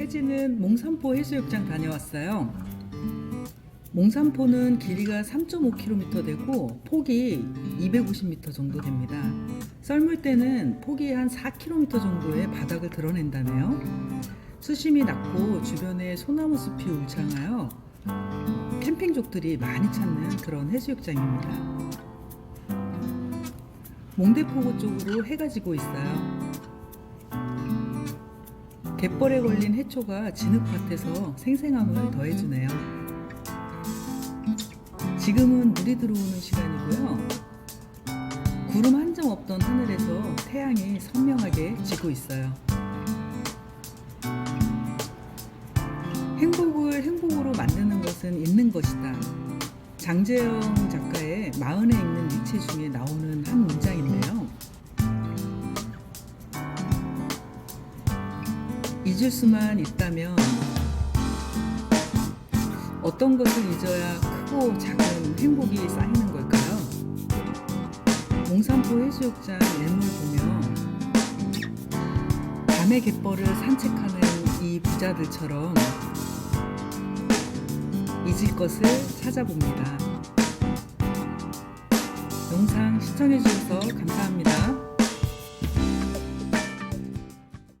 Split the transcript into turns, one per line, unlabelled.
혜진은 몽산포 해수욕장 다녀왔어요. 몽산포는 길이가 3.5km 되고 폭이 250m 정도 됩니다. 썰물 때는 폭이 한 4km 정도의 바닥을 드러낸다네요. 수심이 낮고 주변에 소나무 숲이 울창하여 캠핑족들이 많이 찾는 그런 해수욕장입니다. 몽대포구 쪽으로 해가 지고 있어요. 갯벌에 걸린 해초가 진흙밭에서 생생함을 더해주네요. 지금은 물이 들어오는 시간이고요. 구름 한 점 없던 하늘에서 태양이 선명하게 지고 있어요. 행복을 행복으로 만드는 것은 있는 것이다. 장재영 작가의 마흔에 읽는 니체 중에 나오는 한 문장인데요. 잊을 수만 있다면 어떤 것을 잊어야 크고 작은 행복이 쌓이는 걸까요? 몽산포 해수욕장 램을 보면 밤의 갯벌을 산책하는 이 부자들처럼 잊을 것을 찾아봅니다. 영상 시청해주셔서 감사합니다.